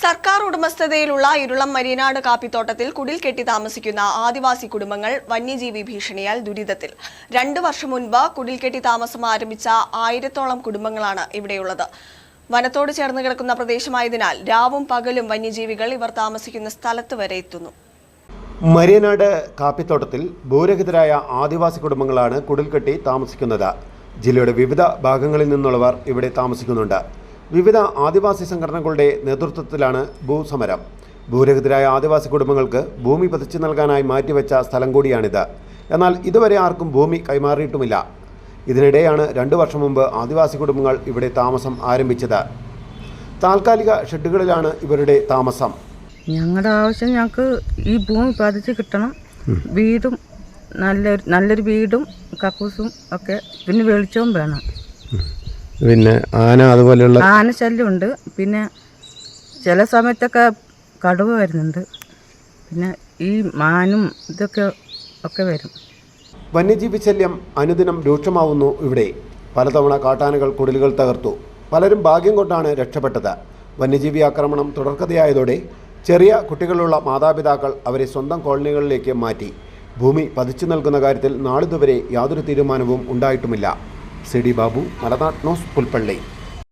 സർക്കാർ ഉടമസ്ഥതയിലുള്ള ഇരുളം മരീനാട് കാപ്പിത്തോട്ടത്തിൽ കുടിൽ കെട്ടി താമസിക്കുന്ന ആദിവാസി കുടുംബങ്ങൾ വന്യജീവി ഭീഷണിയാൽ ദുരിതത്തിൽ. രണ്ടു വർഷം മുൻപ് കുടിൽ കെട്ടി താമസം ആരംഭിച്ച ആയിരത്തോളം കുടുംബങ്ങളാണ് ഇവിടെയുള്ളത്. വനത്തോട് ചേർന്ന് കിടക്കുന്ന പ്രദേശമായതിനാൽ രാവും പകലും വന്യജീവികൾ ഇവർ താമസിക്കുന്ന സ്ഥലത്ത് വരെ എത്തുന്നു. മരിയനാട് കാപ്പിത്തോട്ടത്തിൽ ഭൂരഹിതരായ ആദിവാസി കുടുംബങ്ങളാണ് കുടിൽ കെട്ടി താമസിക്കുന്നത്. ജില്ലയുടെ വിവിധ ഭാഗങ്ങളിൽ നിന്നുള്ളവർ ഇവിടെ താമസിക്കുന്നുണ്ട്. വിവിധ ആദിവാസി സംഘടനകളുടെ നേതൃത്വത്തിലാണ് ഭൂസമരം. ഭൂരഹിതരായ ആദിവാസി കുടുംബങ്ങൾക്ക് ഭൂമി പതിച്ചു നൽകാനായി മാറ്റിവെച്ച സ്ഥലം കൂടിയാണിത്. എന്നാൽ ഇതുവരെ ആർക്കും ഭൂമി കൈമാറിയിട്ടുമില്ല. ഇതിനിടെയാണ് രണ്ടു വർഷം മുമ്പ് ആദിവാസി കുടുംബങ്ങൾ ഇവിടെ താമസം ആരംഭിച്ചത്. താൽക്കാലിക ഷെഡുകളിലാണ് ഇവരുടെ താമസം. ഞങ്ങളുടെ ആവശ്യം ഞങ്ങൾക്ക് ഈ ഭൂമി പതിച്ച് കിട്ടണം. വീടും നല്ലൊരു നല്ലൊരു വീടും കക്കൂസും ഒക്കെ പിന്നെ വെളിച്ചവും വേണം. പിന്നെ ആന അതുപോലെയുള്ള ആനശല്യമുണ്ട് പിന്നെ ചില സമയത്തൊക്കെ കടുവ വരുന്നുണ്ട്. പിന്നെ ഈ മാനും ഇതൊക്കെ ഒക്കെ വരും. വന്യജീവി ശല്യം അനുദിനം രൂക്ഷമാവുന്നു ഇവിടെ. പലതവണ കാട്ടാനകൾ കുടിലുകൾ തകർത്തു. പലരും ഭാഗ്യം കൊണ്ടാണ് രക്ഷപ്പെട്ടത്. വന്യജീവി ആക്രമണം തുടർക്കഥയായതോടെ ചെറിയ കുട്ടികളുള്ള മാതാപിതാക്കൾ അവരെ സ്വന്തം കോളനികളിലേക്ക് മാറ്റി. ഭൂമി പതിച്ചു നൽകുന്ന കാര്യത്തിൽ നാളിതുവരെ യാതൊരു തീരുമാനവും ഉണ്ടായിട്ടുമില്ല. C D Babu Malanad news Pulpally.